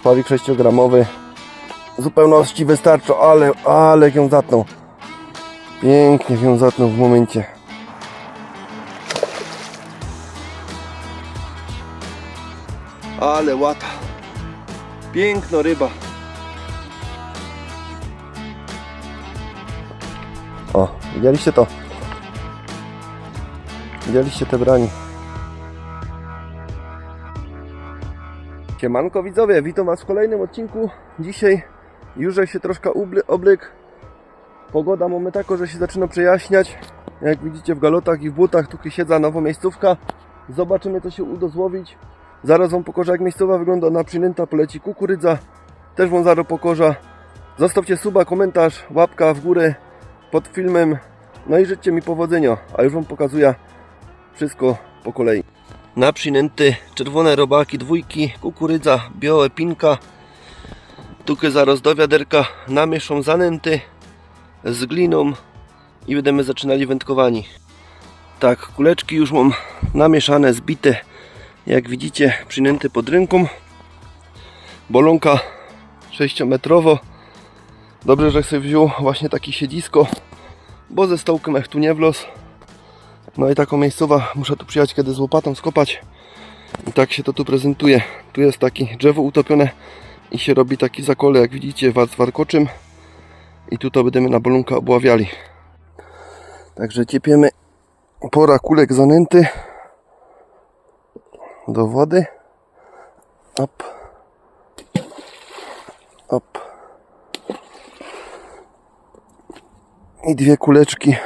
Spławik 6-gramowy. W zupełności wystarczy, ale, ale ją zatnął. Pięknie ją zatnął w momencie. Ale łata. Piękno ryba. O, widzieliście to? Widzieliście te brani? Siemanko widzowie, witam was w kolejnym odcinku. Dzisiaj już się troszkę oblyk. Pogoda mamy taką, że się zaczyna przejaśniać. Jak widzicie w galotach i w butach tu siedza nowa miejscówka. Zobaczymy co się uda złowić. Zaraz wam pokażę jak miejscowa wygląda na przynęta, poleci kukurydza. Też wam zaraz pokażę. Zostawcie suba, komentarz, łapka w górę pod filmem. No i życzcie mi powodzenia, a już wam pokazuję wszystko po kolei. Na przynęty czerwone robaki, dwójki, kukurydza, białe pinka. Tukę zaraz do wiaderka namieszą zanęty z gliną i będziemy zaczynali wędkowani. Tak, kuleczki już mam namieszane, zbite. Jak widzicie, przynęty pod rynką. Bolonka 6-metrowo. Dobrze, że sobie wziął właśnie takie siedzisko, bo ze stołkiem tu nie wlos. No i taką miejscowa, muszę tu przyjechać kiedy z łopatą skopać. I tak się to tu prezentuje. Tu jest takie drzewo utopione i się robi taki zakole, jak widzicie, z warkoczym. I tu to będziemy na bolunka obławiali. Także ciepiemy pora kulek zanęty do wody. Op. Op. I dwie kuleczki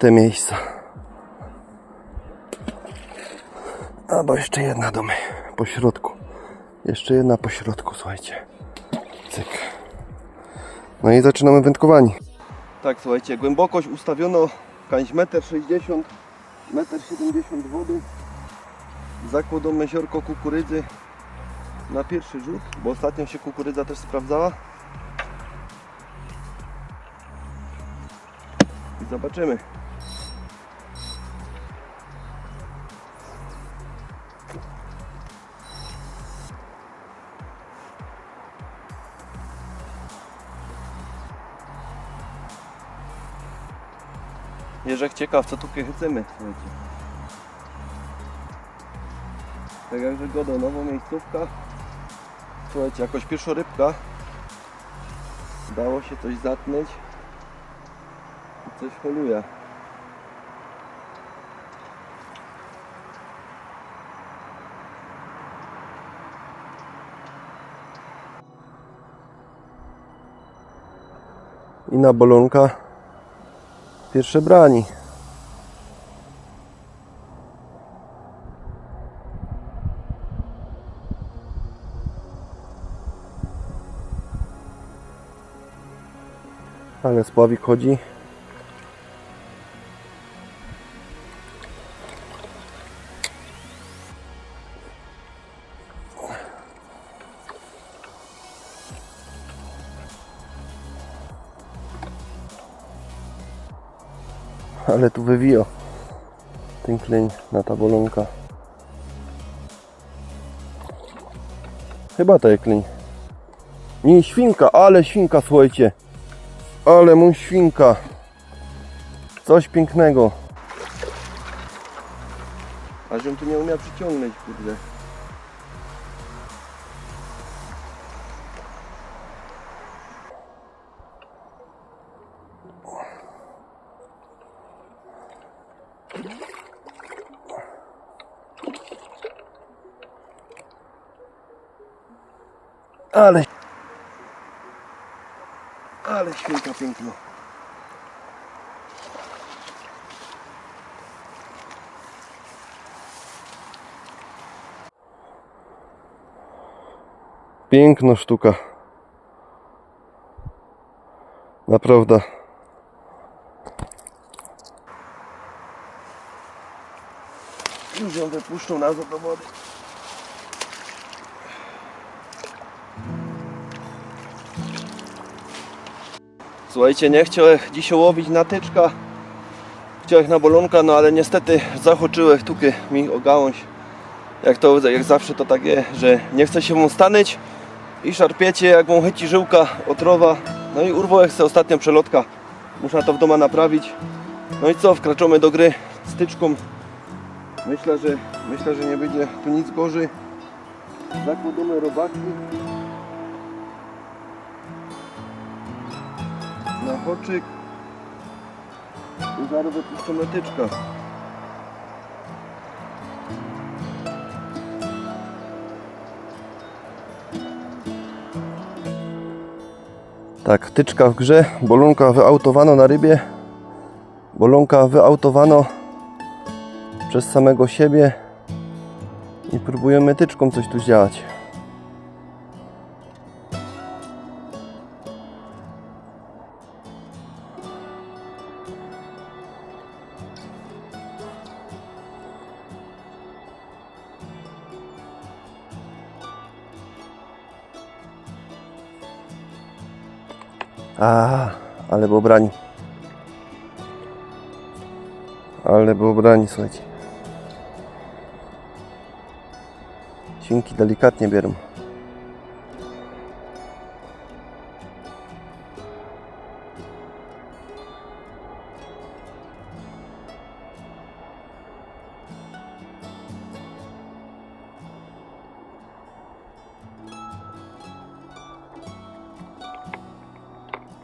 te miejsca. Albo jeszcze jedna do mnie po środku. Jeszcze jedna po środku, słuchajcie. Cyk. No i zaczynamy wędkowanie. Tak, słuchajcie, głębokość ustawiono kańś 1,60 m, 1,70 m wody. Zakładamy ziorko kukurydzy na pierwszy rzut, bo ostatnio się kukurydza też sprawdzała. I zobaczymy. Jerzek ciekaw, co tu chycemy, słuchajcie. Tak jak wygoda, nowa miejscówka. Słuchajcie, jakoś pierwsza rybka. Dało się coś zatnąć. I coś holuje. I na bolonka pierwsze brani. Ale spławik chodzi. Ale tu wywio ten kleń na ta bolonka. Chyba to jest kleń. Nie, świnka, ale świnka, słuchajcie. Ale mój świnka. Coś pięknego. A żebym tu nie umiał przyciągnąć, kurde. Ale... Ale świnka piękna. Piękna sztuka. Naprawdę. Wypuszczą nazad do wody. Słuchajcie, nie chciałem dzisiaj łowić na tyczka. Chciałem na bolonka, no ale niestety zachoczyłem tukę mi o gałąź Jak to jak zawsze to tak jest, że nie chce się mu stanąć i szarpiecie jak mu chyci żyłka otrowa. No i urwał jak se ostatnia przelotka. Muszę to w domu naprawić. No i co, wkraczamy do gry styczką. Myślę, że myślę, że nie będzie tu nic gorzej. Zakładamy robaki. Na hoczyk. I zaraz wypuszczamy tyczka. Tak, tyczka w grze, bolonka wyautowano na rybie. Bolonka wyautowano przez samego siebie i próbujemy tyczką coś tu zdziałać. A, ale było brani. Ale było brani, słuchajcie. Świnki delikatnie bierą.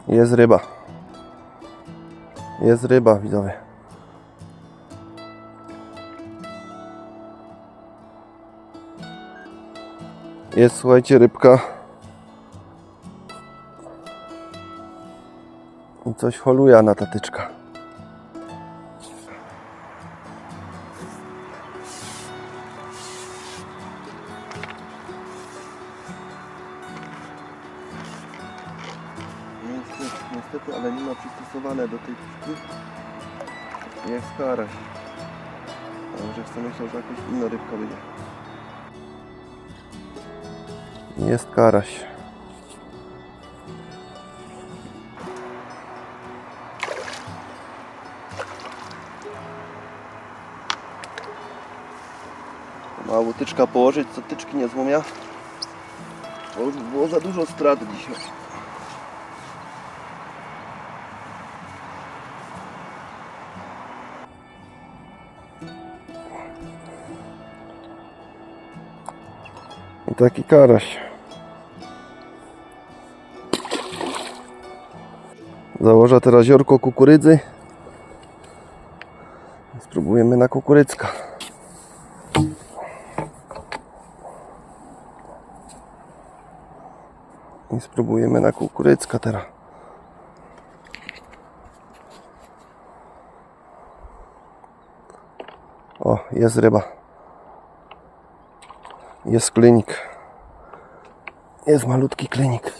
Jest ryba. Jest ryba, widzowie. Jest, słuchajcie, rybka. I coś holuje na tatyczka. Niestety, ale nie ma przystosowane do tej. Jest karaś. Może chcę myślał, że jakaś rybka będzie. Jest karaś. Mała łotyczka położyć, co tyczki nie złomia. Bo było za dużo strat dzisiaj. I taki karaś. Założę teraz ziorko kukurydzy. Spróbujemy na kukurydzka. I spróbujemy na kukurydzka teraz. O, jest ryba. Jest klinik. Jest malutki klinik.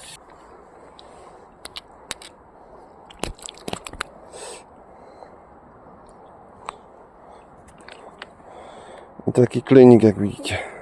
Taki klinik jak widzicie.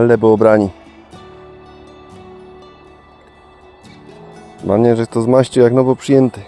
Ale było brani. Mam nadzieję, że to z jak nowo przyjęty.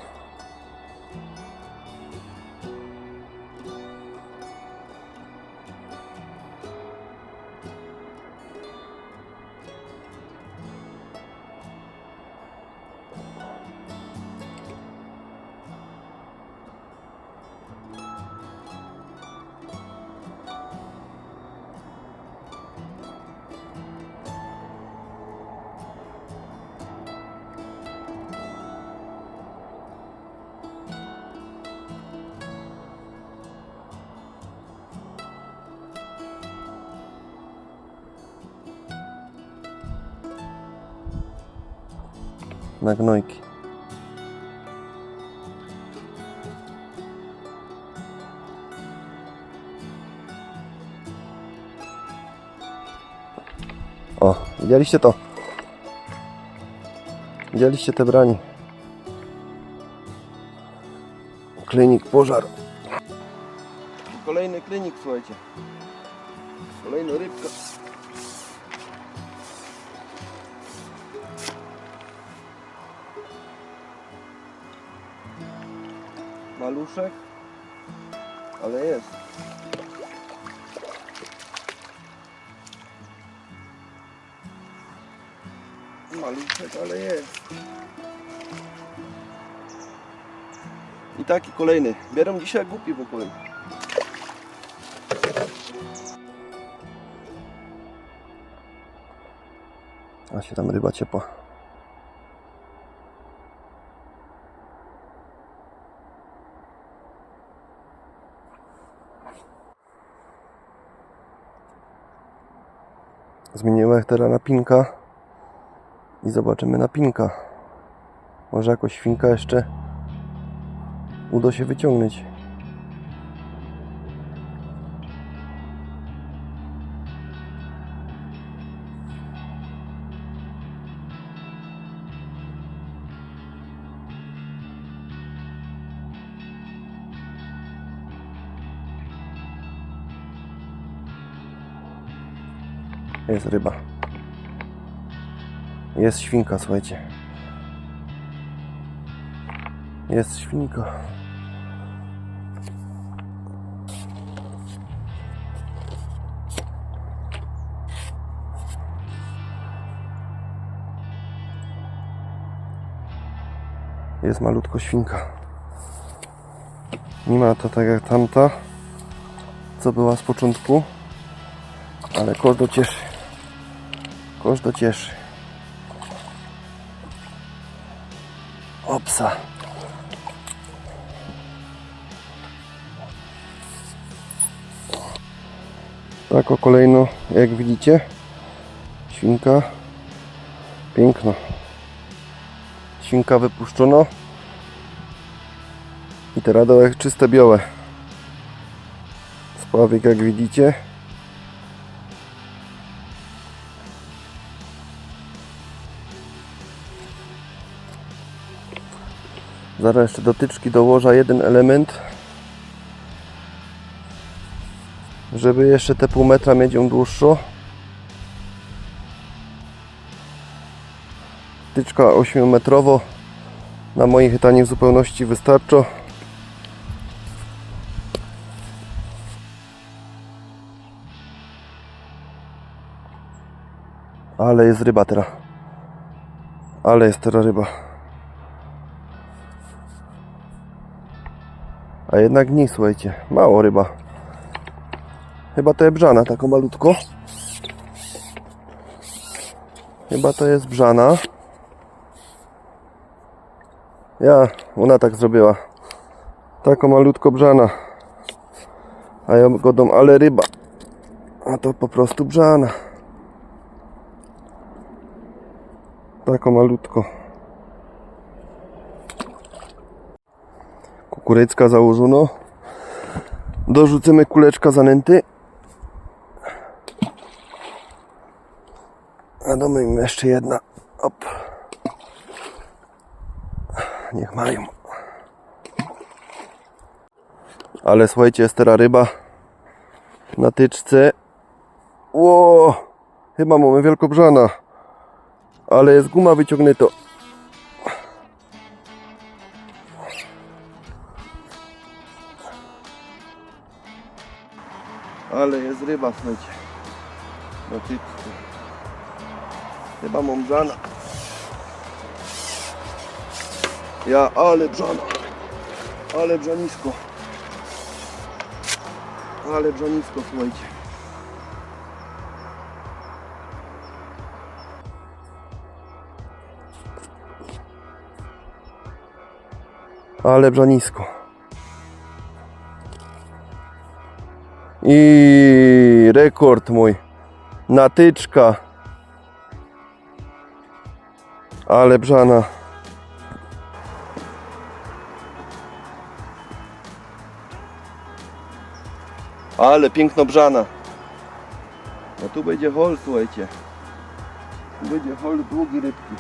na gnojki. O, widzieliście to? Widzieliście te brani? Klinik pożar. Kolejny klinik, słuchajcie. Kolejna rybka. Maluszek, ale jest. Maluszek, ale jest. I taki kolejny. Bieram dzisiaj głupi w ogóle. A się tam ryba ciepła. Zmieniłem teraz na pinka i zobaczymy na pinka. Może jakoś świnka jeszcze uda się wyciągnąć. Jest ryba. Jest świnka, słuchajcie. Jest świnka. Jest malutko świnka. Nie ma to tak jak tamta, co była z początku, ale kosz cieszy. Kosz cieszy. Opsa. Tak o kolejno, jak widzicie, świnka, piękno. Świnka wypuszczono i te radołek czyste białe. Spławik jak widzicie. Zaraz jeszcze dotyczki dołożę jeden element. Żeby jeszcze te pół metra mieć ją dłuższą. Tyczka 8 metrowo na moich chytanie w zupełności wystarcza. Ale jest ryba teraz. Ale jest teraz ryba. A jednak nie, słuchajcie. Mało ryba. Chyba to jest brzana, taką malutko. Chyba to jest brzana. Ja, ona tak zrobiła. Taką malutko brzana. A ja godą, ale ryba. A to po prostu brzana. Taką malutko. Kukurycka założono. Dorzucimy kuleczka zanęty. A domy jeszcze jedna. Op. Niech mają. Ale słuchajcie, jest teraz ryba na tyczce. Ło! Chyba mamy wielkobrzana. Ale jest guma wyciągnięto. Ale jest ryba, słuchajcie. Na tyczce. Chyba mam brzana. Ja, ale brzana. Ale brzanisko. Ale brzanisko, słuchajcie. Ale brzanisko. I rekord mój. Natyczka. Ale brzana. Ale piękno brzana. No tu będzie hol, słuchajcie. Będzie hol długi rybki.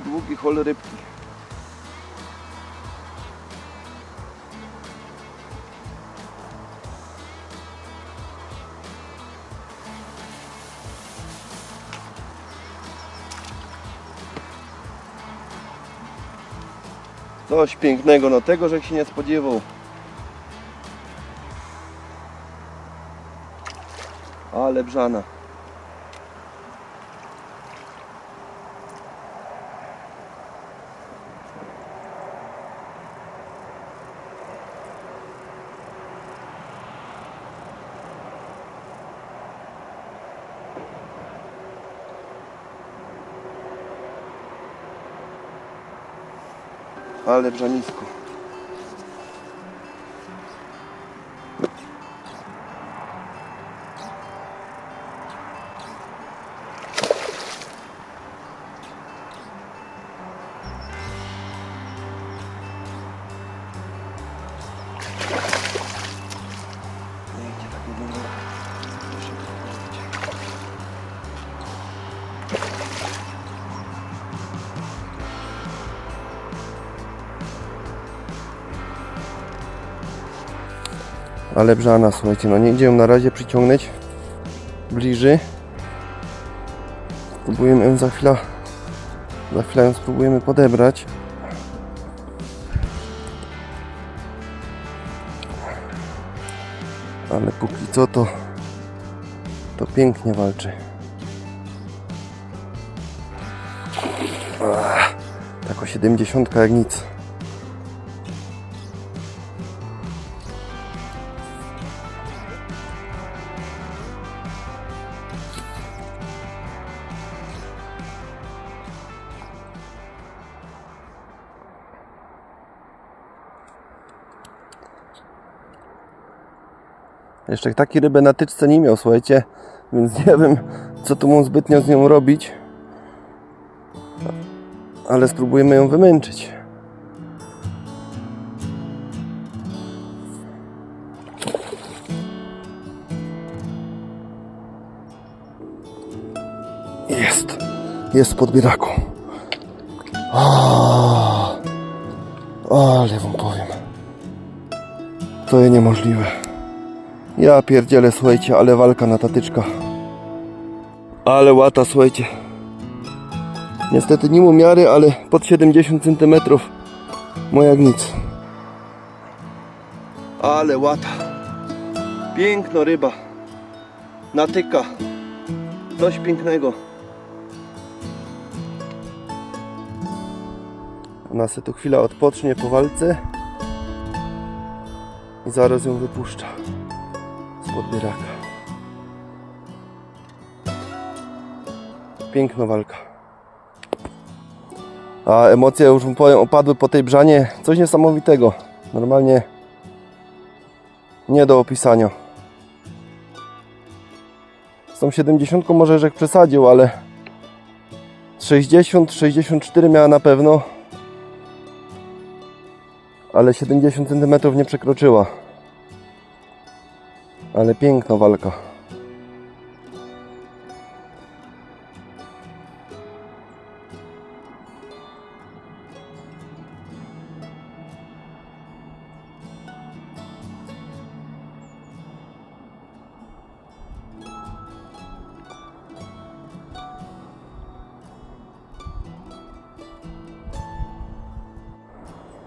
Będzie długi hol rybki. Coś pięknego, no tego, że się nie spodziewał. Ale brzana. Ale brzanisko. Ale brzana, słuchajcie, no nie idzie ją na razie przyciągnąć bliżej. Spróbujemy ją za chwilę, za chwilę ją spróbujemy podebrać. Ale póki co to, to pięknie walczy. Tak o 70 jak nic. Jeszcze taki rybę na tyczce nie miał, słuchajcie, więc nie wiem, co tu mu zbytnio z nią robić. Ale spróbujemy ją wymęczyć. Jest. Jest w podbieraku. A, ale wam powiem. To jest niemożliwe. Ja pierdzielę, słuchajcie, ale walka na tatyczka. Ale łata, słuchajcie. Niestety nie mu miary, ale pod 70 cm. Moja nic. Ale łata. Piękno ryba. Natyka. Coś pięknego. Ona se tu chwilę odpocznie po walce. I zaraz ją wypuszcza z podbieraka. Piękna walka. A emocje już mu powiem opadły po tej brzanie. Coś niesamowitego. Normalnie nie do opisania. Z tą 70 może rzek przesadził, ale 60, 64 miała na pewno. Ale 70 cm nie przekroczyła. Ale piękna walka.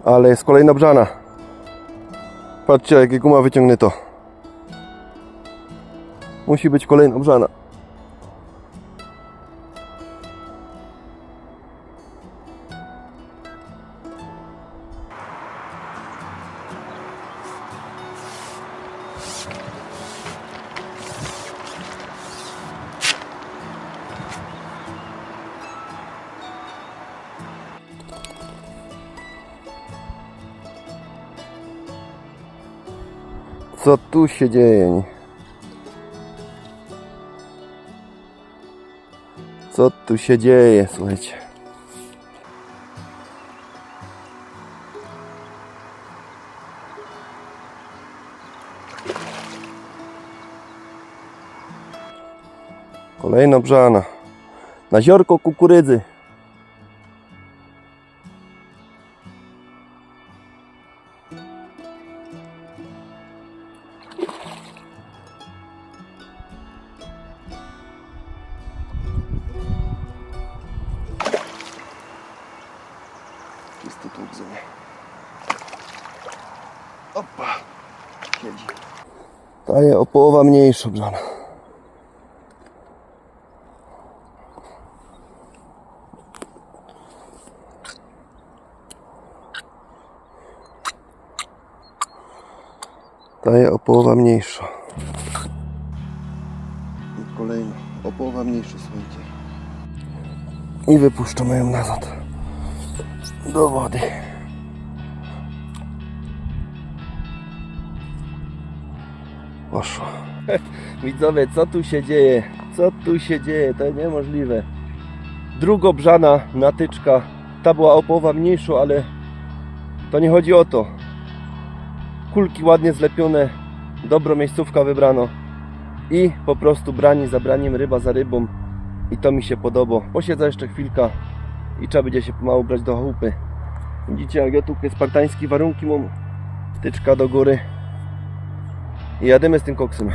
Ale jest kolejna brzana. Patrzcie, jakie guma wyciągnięto. Musi być kolejna brzana. Co tu się dzieje? Co tu się dzieje, słuchajcie? Kolejna brzana. Na ziorko kukurydzy. Połowa mniejsza brzana. Ta jest o połowa mniejsza. I kolejna o połowa mniejsza, słuchajcie. I wypuszczamy ją nazad do wody. Poszło. Widzowie, co tu się dzieje? Co tu się dzieje? To niemożliwe. Drugobrzana natyczka. Ta była o połowę mniejsza, ale to nie chodzi o to. Kulki ładnie zlepione, dobro miejscówka wybrano i po prostu brani za braniem, ryba za rybą i to mi się podoba. Posiedza jeszcze chwilka i trzeba będzie się pomału brać do chałupy. Widzicie, jak ja tu spartańskie warunki mam. Tyczka do góry i jadymy z tym koksem.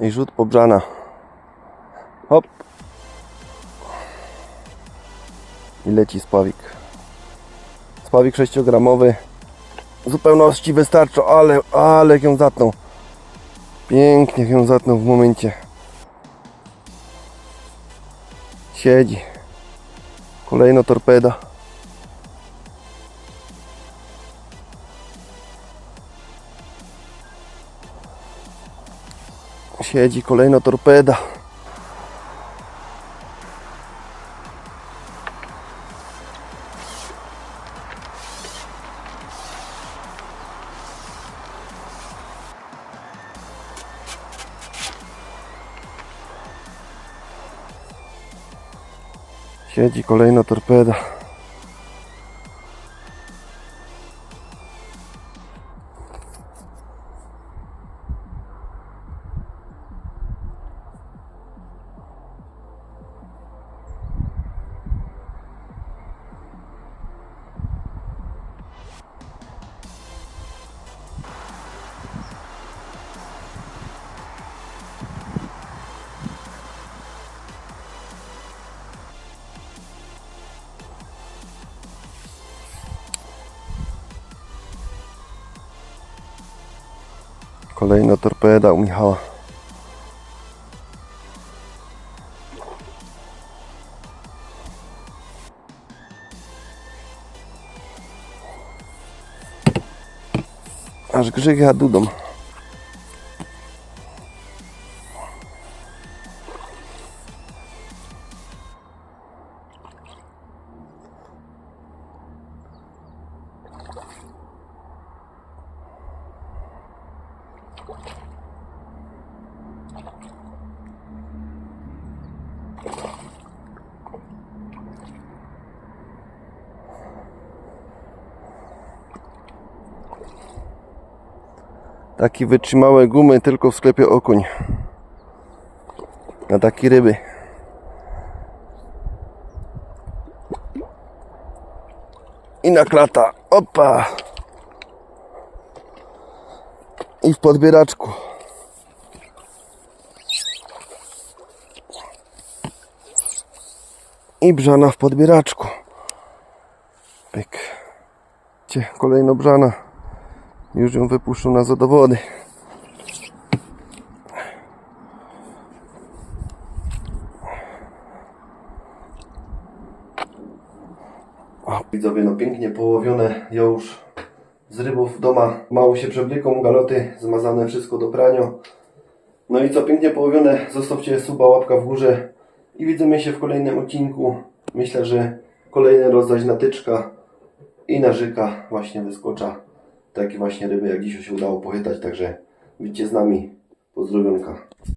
I rzut pobrzana. Hop. I leci spławik. Spławik 6-gramowy. W zupełności wystarcza, ale, ale ją zatnął. Pięknie ją zatnął w momencie. Siedzi. Kolejna torpeda. Siedzi kolejna torpeda. Siedzi kolejna torpeda. Kolejna torpeda u Michała. Aż grzyga dudą. Taki wytrzymałe gumy tylko w sklepie Okuń. Na takie ryby. I na klata. Opa! I w podbieraczku. I brzana w podbieraczku. Pyk. Cie, kolejno brzana. Już ją wypuszczą na zadowody. Widzowie, no pięknie połowione. Ja już z rybów doma mało się przewlieką, galoty zmazane, wszystko do prania. No i co, pięknie połowione. Zostawcie suba, łapka w górze i widzimy się w kolejnym odcinku. Myślę, że kolejny rozdać na tyczka i na żyka właśnie wyskocza takie właśnie ryby, jak dzisiaj się udało pochytać. Także widzicie z nami. Pozdrowionka.